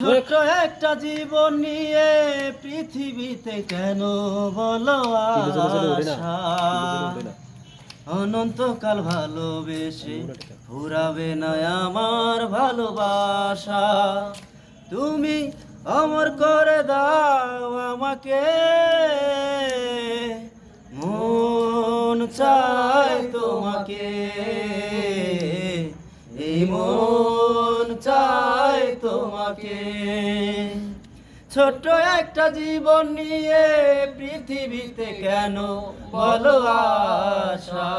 একটা জীবন নিয়ে পৃথিবীতে কেন বলো অনন্তকাল ভালোবেসে ফুরাবে না আমার ভালোবাসা। তুমি অমর করে দাও আমাকে। মন চায় তোমাকে। এই মন চায় তোমাকে। ছোট্ট একটা জীবন নিয়ে পৃথিবীতে কেন বলো আশা?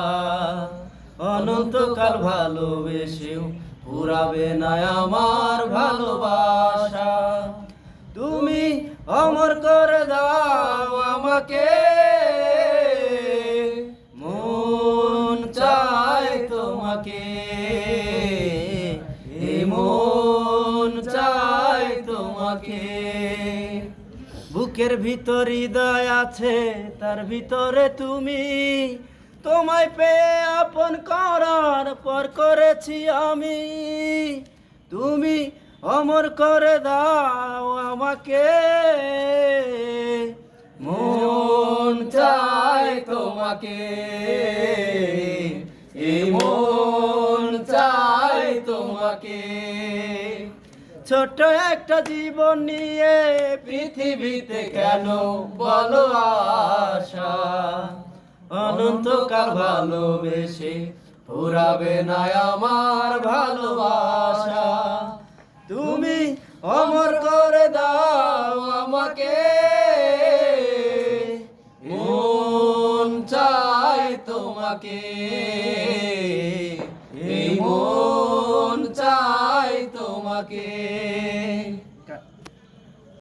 অনন্তকাল ভালোবেসেও পুরাবে না আমার ভালোবাসা। তুমি অমর করে দাও আমাকে। তোমাকে বুকের ভিতর হৃদয় আছে, তার ভিতরে তুমি। তোমায় পেয়ে আপন করার পর করেছি আমি। তুমি অমর করে দাও আমাকে। মন চায় তোমাকে। এই মন চায় তোমাকে। ছোট্ট একটা জীবন নিয়ে পৃথিবীতে কেন বলো আশা? অনন্তকাল ভালোবেসে পুরাবে না আমার ভালোবাসা। তুমি অমর করে দাও আমাকে। মন চায় তোমাকে। তোমাকে